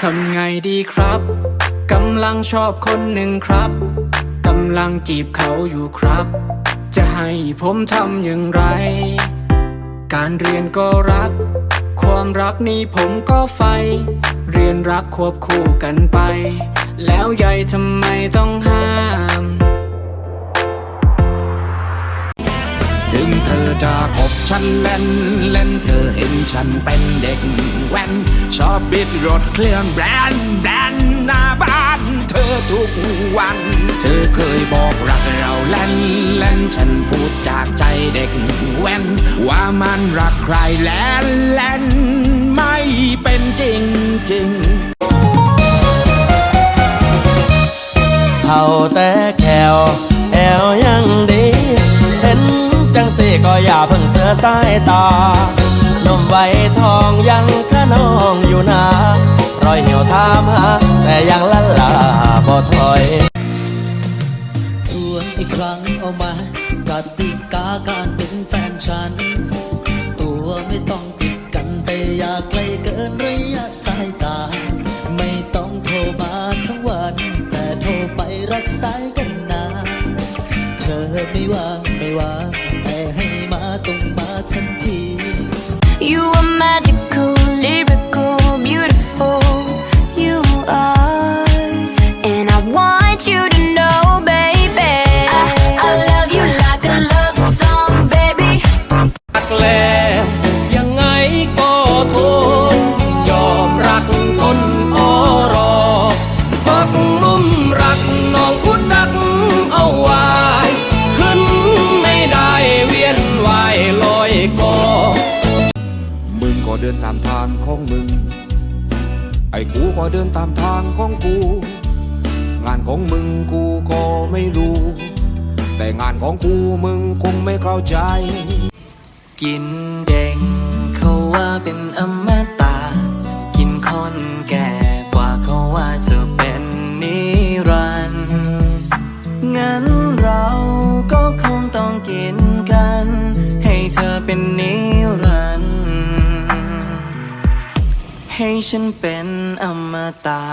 ทำไงดีครับ กำลังชอบคนหนึ่งครับ กำลังจีบเขาอยู่ครับ จะให้ผมทำอย่างไร การเรียนก็รัก ความรักนี้ผมก็ไฟ เรียนรักควบคู่กันไป แล้วใหญ่ทำไมต้องห้าม เธอจะคบฉันเล่น เล่นเธอเห็นฉันเป็นเด็กแว้น ชอบบิดรถเครื่องแบรนด์แบรนด์หน้าบ้าน เธอทุกวัน เธอเคยบอกรักเราเล่น เล่นฉันพูดจากใจเด็กแว้น ว่ามันรักใครแล่นเล่นไม่เป็นจริงจริงเท่าแต่แขวว ก็อย่าเพิ่งเสือสายตา นมไว้ทองยังขนองอยู่นะรอยเหี่ยวทามหาแต่ยังละลาบ่ถอยทวนอีกครั้งเอามากติกาการเป็นแฟนฉัน ตัวไม่ต้องติดกันแต่อย่าไกลเกินระยะสายตา ไม่ต้องโทรมาทั้งวัน แต่โทรไปรักสายกันนานเธอไม่ว่างไม่ว่างแต่ เอาไว้ขึ้นไม่ได้เวียนวายลอยคอมึงก็เดินตามทางของมึง ไอ้กูก็เดินตามทางของกู งานของมึงกูก็ไม่รู้ แต่งานของกูมึงคงไม่เข้าใจ กินเด็กเขาว่าเป็นอมตะกินคนแก่ก งั้นเราก็คงต้องกินกัน ให้เธอเป็นนิรันดร์ให้ฉันเป็นอมตะ